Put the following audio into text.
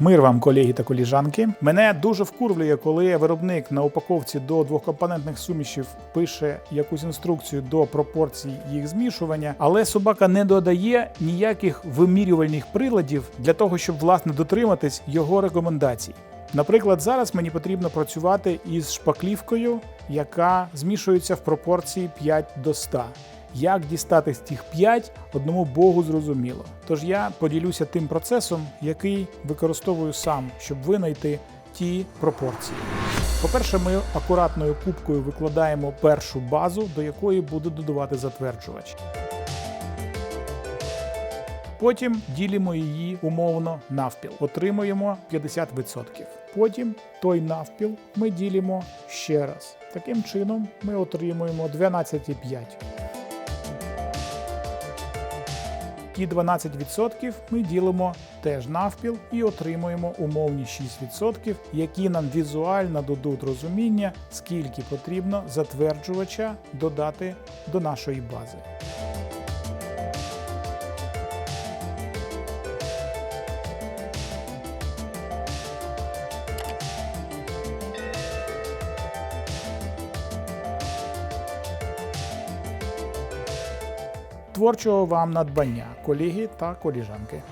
Мир вам, колеги та коліжанки. Мене дуже вкурвлює, коли виробник на упаковці до двохкомпонентних сумішів пише якусь інструкцію до пропорцій їх змішування, але собака не додає ніяких вимірювальних приладів для того, щоб власне дотриматись його рекомендацій. Наприклад, зараз мені потрібно працювати із шпаклівкою, яка змішується в пропорції 5 до 100. Як дістати з тих 5, одному Богу зрозуміло. Тож я поділюся тим процесом, який використовую сам, щоб винайти ті пропорції. По-перше, ми акуратною кубкою викладаємо першу базу, до якої буде додавати затверджувач. Потім ділимо її умовно навпіл, отримуємо 50%. Потім той навпіл ми ділимо ще раз. Таким чином ми отримуємо 12,5. Ті 12% ми ділимо теж навпіл і отримуємо умовні 6%, які нам візуально дадуть розуміння, скільки потрібно затверджувача додати до нашої бази. Творчого вам надбання, колеги та коліжанки.